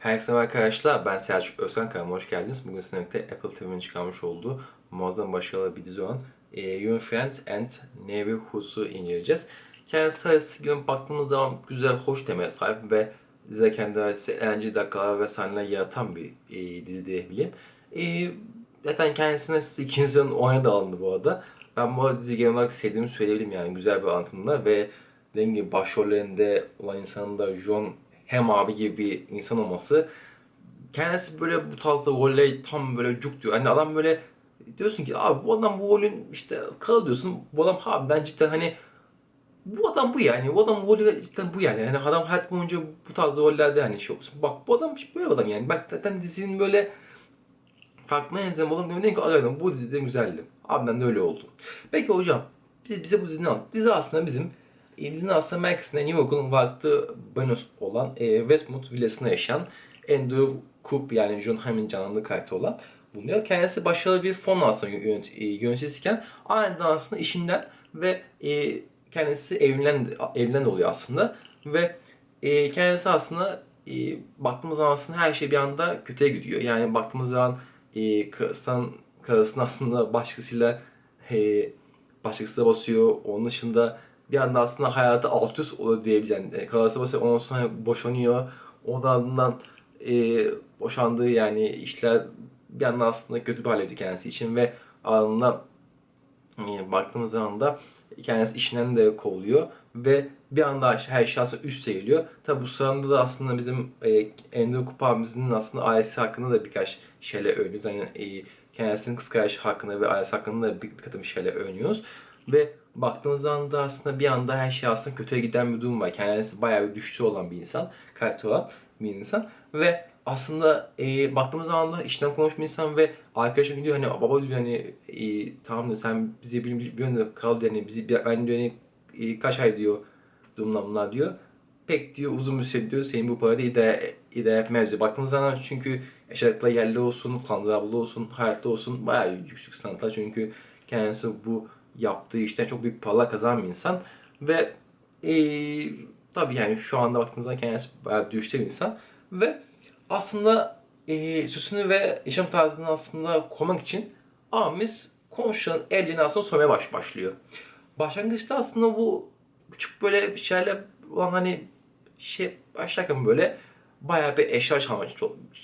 Herkese merhaba arkadaşlar. Ben Selçuk Özkan kanalıma hoş geldiniz. Bugün sizinle Apple TV'nin çıkarmış olduğu muazzam başarılı bir dizi olan e, Your Friends and Neighborhoods'u inceleyeceğiz. Kendisi sayısı gün baktığımız zaman güzel, hoş temaya sahip ve bize kendi ait eğlenceli dakikalar ve sahneler yaratan bir e, dizi diyebileyim. E, zaten kendisine siz ikinci sezonun oyuna da alındı bu arada. Ben bu dizi genel olarak sevdiğimi söyleyebilirim yani güzel bir anlatımda ve dediğim gibi başrollerinde olan insanın da John hem abi gibi bir insan olması kendisi böyle bu tarzda rolle tam böyle cuk diyor. Hani adam böyle diyorsun ki abi bu adam bu rolün işte kal diyorsun. Bu adam harbiden cidden hani bu adam bu yani. Bu adam rolü cidden bu yani. Yani adam hayat boyunca bu tarz rollerde hani şey olsun. Bak bu adam böyle adam yani. Bak zaten dizinin böyle farklı enzem olan demedim ki aradım bu dizide güzeldi. Harbiden de öyle oldu. Peki hocam bize, bize bu dizini anlat. Dizi aslında bizim dizinin aslında merkezinde New vakti Buenos olan e, Westmont villasında yaşayan Andrew Coop yani John Hamm'in canlandığı karakter olan bulunuyor. Kendisi başarılı bir fon aslında yönet, e, yöneticisiyken aniden aslında işinden ve e, kendisi evlen evlen oluyor aslında ve e, kendisi aslında e, baktığımız zaman aslında her şey bir anda kötüye gidiyor. Yani baktığımız zaman e, karısının, karısının aslında başkasıyla e, başkasıyla basıyor. Onun dışında bir anda aslında hayatı alt üst oluyor. Yani karısı basıyor ondan sonra boşanıyor. Ardından e, boşandığı yani işler bir anda aslında kötü bir geliyor kendisi için ve ardından e, baktığımız zaman da kendisi işinden de kovuluyor ve bir anda her şey aslında üste geliyor. Tabi bu sırada da aslında bizim e, Endo Kupa abimizin aslında ailesi hakkında da birkaç şeyler öğreniyoruz. Yani e, kendisinin kız kardeşi hakkında ve ailesi hakkında da bir, bir takım şeyler öğreniyoruz. Ve baktığınız zaman da aslında bir anda her şey aslında kötüye giden bir durum var. Kendisi bayağı bir düştü olan bir insan, karakter olan bir insan. Ve aslında e, baktığımız zaman da işten konuşmuş bir insan ve arkadaşım diyor hani baba diyor hani e, tamam diyor sen bizi bir, bir yönde kal diyor hani bizi ben diyor hani e, kaç ay diyor durumlar diyor. Pek diyor uzun bir süre diyor senin bu parayı idare, idare etmez diyor. Baktığımız zaman çünkü yaşadıkla yerli olsun, kandırablı olsun, hayatta olsun bayağı yüksek standartlar. Çünkü kendisi bu yaptığı işten çok büyük paralar kazanan bir insan. Ve e, tabii yani şu anda baktığımız zaman kendisi bayağı düştü bir insan. Ve aslında e, süsünü ve yaşam tarzını aslında korumak için abimiz komşunun evliliğini aslında soymaya baş, başlıyor. Başlangıçta aslında bu küçük böyle bir şeylerle olan hani şey başlarken böyle bayağı bir eşya çalmaya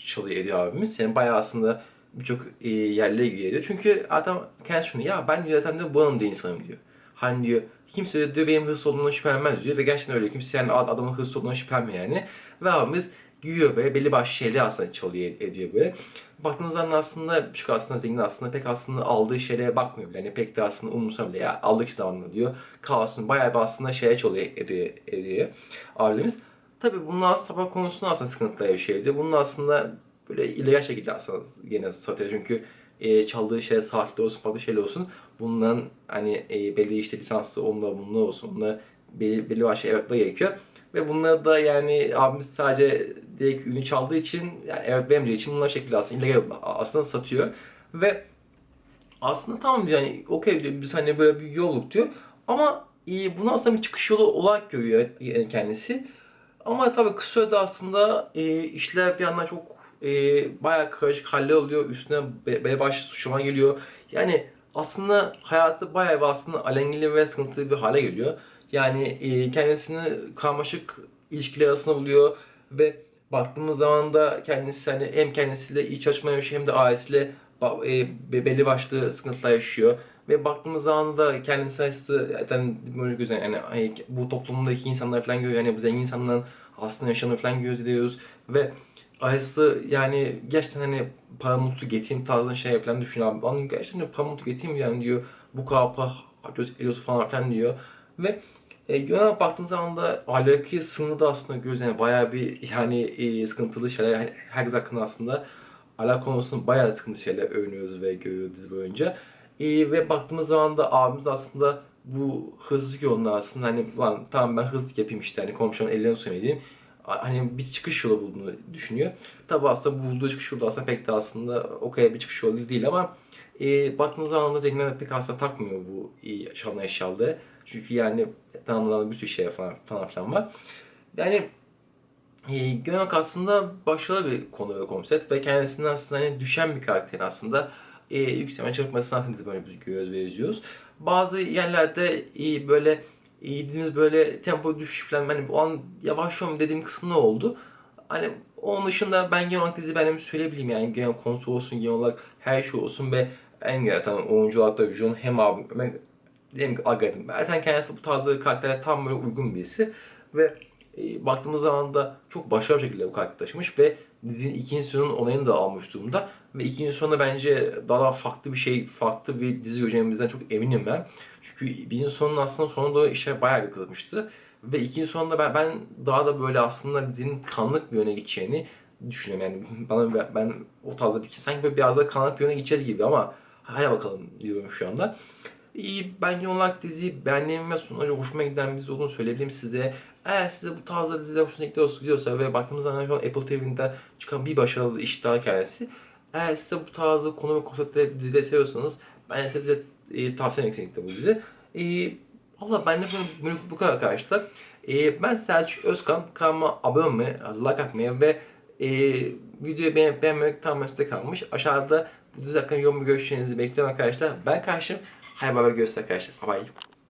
çalıyor ediyor abimiz. Yani bayağı aslında birçok e, yerlere giriyor. Çünkü adam kendisi şunu ya ben diyor zaten diyor buranın diyor insanım diyor. Hani diyor kimse diyor benim hırsız olduğumdan şüphelenmez diyor ve gerçekten öyle kimse yani adamın hırsız olduğundan şüphelenmiyor yani. Ve abimiz güyüyor böyle belli başlı şeyler aslında çalıyor ediyor böyle. Baktığınız zaman aslında çok aslında zengin aslında pek aslında aldığı şeylere bakmıyor bile. Yani pek de aslında umursamıyor bile ya aldık zamanla diyor. Kalsın bayağı bir aslında şeye çalıyor ediyor, ediyor abimiz. Tabi bunlar sabah konusunda aslında sıkıntılar yaşıyor. Bunun aslında böyle illegal şekilde aslında yine satıyor. Çünkü e, çaldığı şey saatli olsun, farklı şeyler olsun. Bunların hani e, belli işte lisanslı onunla bununla olsun. Bunlar belli, belli başlı evraklar gerekiyor. Ve bunları da yani abimiz sadece direkt ünlü çaldığı için yani evet benim için bunlar şekilde aslında illegal aslında satıyor. Ve aslında tamam yani okey diyor biz hani böyle bir yolluk diyor. Ama e, bunu aslında bir çıkış yolu olarak görüyor kendisi. Ama tabii kısa sürede aslında e, işler bir yandan çok e, bayağı karışık halle oluyor. Üstüne belli başlı suçlama geliyor. Yani aslında hayatı bayağı aslında alengili ve sıkıntılı bir hale geliyor. Yani e, kendisini karmaşık ilişkiler arasında buluyor ve baktığımız zaman da kendisi hani hem kendisiyle iyi çalışma yaşıyor hem de ailesiyle e, belli başlı sıkıntılar yaşıyor. Ve baktığımız zaman da kendisi sayısı zaten böyle güzel yani bu toplumdaki insanlar falan görüyor. Yani bu zengin insanların aslında yaşamını falan görüyoruz ve Ayısı yani gerçekten hani para mutlu getireyim tarzında şey falan düşünüyor abi. Bana gerçekten de para mutlu getireyim yani diyor. Bu para harcıyoruz, ediyoruz falan filan diyor. Ve e, genel baktığımız zaman da ahlaki sınırı da aslında görüyoruz. Yani bayağı bir yani e, sıkıntılı şeyler. Herkes hakkında aslında ahlak konusunda bayağı sıkıntılı şeyler öğreniyoruz ve görüyoruz dizi boyunca. E, ve baktığımız zaman da abimiz aslında bu hızlı yolunda aslında hani lan tamam ben hızlı yapayım işte hani komşunun ellerini söylemeyeyim hani bir çıkış yolu bulduğunu düşünüyor. Tabi aslında bulduğu çıkış yolu aslında pek de aslında o kadar bir çıkış yolu değil ama e, baktığınız zaman da zenginler pek aslında takmıyor bu yaşamlı eşyalı. Çünkü yani tanımlanan bir sürü şey falan, falan filan var. Yani e, olarak aslında başarılı bir konu ve konsept ve kendisinden aslında hani düşen bir karakterin aslında e, yükselme çalışmasını aslında böyle biz görüyoruz ve izliyoruz. Bazı yerlerde e, böyle dediğimiz böyle tempo düşüş falan hani o an yavaşlıyorum dediğim kısım ne oldu? Hani onun dışında ben genel olarak dizi benim söyleyebileyim yani genel konusu olsun genel olarak her şey olsun ve en yaratan oyuncu olarak da John hem abim ben dediğim gibi Agadim. Zaten kendisi bu tarzda karaktere tam böyle uygun birisi ve e, baktığımız zaman da çok başarılı bir şekilde bu karakteri taşımış ve dizinin ikinci sezonun onayını da almış durumda. Ve ikinci sezonda bence daha, daha farklı bir şey, farklı bir dizi göreceğimizden çok eminim ben. Çünkü birinci sonun aslında sonunda işe bayağı bir kızmıştı. Ve ikinci sonunda ben, ben daha da böyle aslında dizinin kanlık bir yöne gideceğini düşünüyorum. Yani bana ben, o tarzda bir sanki böyle biraz da kanlık bir yöne gideceğiz gibi ama hadi bakalım diyorum şu anda. İyi, ben olarak diziyi beğendiğim ve sonucu hoşuma giden bir dizi olduğunu söyleyebilirim size. Eğer size bu tarzda diziler hoşuna gidiyorsa, ve baktığımız zaman şu an Apple TV'de çıkan bir başarılı iş daha kendisi. Eğer size bu tarzda konu ve konseptleri dizileri seviyorsanız ben size e, tavsiye kesinlikle bu dizi. E, Valla ben de bu, bu, kadar arkadaşlar. E, ben Selçuk Özkan. Kanalıma abone olmayı, like atmayı ve e, videoyu beğenip beğenmemek tamamen size kalmış. Aşağıda bu dizi hakkında yorum görüşlerinizi bekliyorum arkadaşlar. Ben karşım. Hayır baba görüşürüz arkadaşlar. Bye bye.